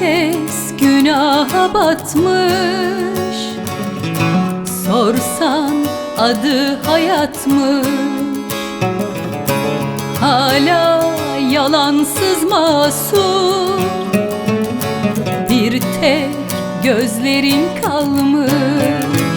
Herkes günaha batmış. Sorsan adı hayatmış. Hala yalansız masum. Bir tek gözlerin kalmış